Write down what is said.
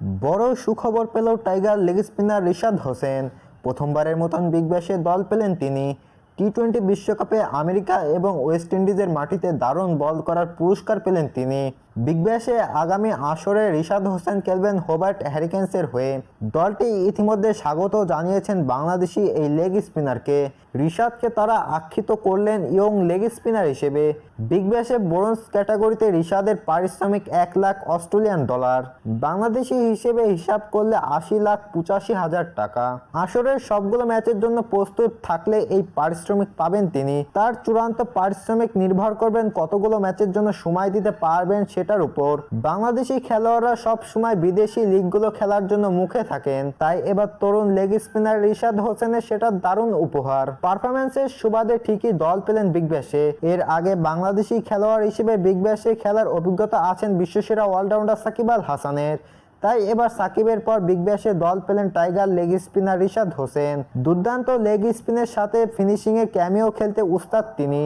বড় সুখবর পেল tiger leg spinner Rishad Hossain. প্রথমবারের মতন বিগ ব্যাশে দল পেলেন তিনি। টি টোয়েন্টি বিশ্বকাপে আমেরিকা এবং ওয়েস্ট ইন্ডিজের মাটিতে দারুণ বল করার পুরস্কার পেলেন তিনি। বিগ ব্যাশে আগামী আসরে রিশাদ হোসেন খেলবেন হোবার্ট হ্যারিকেন্সের হয়ে। দলটি ইতিমধ্যে স্বাগত জানিয়েছেন বাংলাদেশি এই লেগ স্পিনারকে। রিশাদকে তারা আখ্যিত করলেন ইয়ং লেগ স্পিনার হিসেবে। বিগ ব্যাশে ব্রোঞ্জ ক্যাটাগরিতে রিশাদের পারিশ্রমিক এক লাখ অস্ট্রেলিয়ান ডলার। বাংলাদেশি হিসেবে হিসাব করলে আশি লাখ পঁচাশি হাজার টাকা। আসরের সবগুলো ম্যাচের জন্য প্রস্তুত থাকলে এই পারিশ্রমিক পাবেন তিনি। তার চূড়ান্ত পারিশ্রমিক নির্ভর করবেন কতগুলো ম্যাচের জন্য সময় দিতে পারবেন সেটার উপর। বাংলাদেশি খেলোয়াড়রা সব সময় বিদেশি লিগগুলো খেলার জন্য মুখে থাকেন। তাই এবার তরুণ লেগ স্পিনার রিশাদ হোসেনের সেটা দারুণ উপহার। পারফরমেন্সের সুবাদে ঠিকই দল পেলেন বিগ ব্যাশে। এর আগে বাংলাদেশি খেলোয়াড় হিসেবে বিগ ব্যাশে খেলার অভিজ্ঞতা আছেন বিশ্বসেরা অলরাউন্ডার সাকিব আল হাসানের। তাই এবার সাকিবের পর বিগ ব্যাশে দল পেলেন tiger leg spinner Rishad Hossain. দুর্দান্ত লেগ স্পিনের সাথে ফিনিশিংয়ে ক্যামিও খেলতে উস্তাদ তিনি।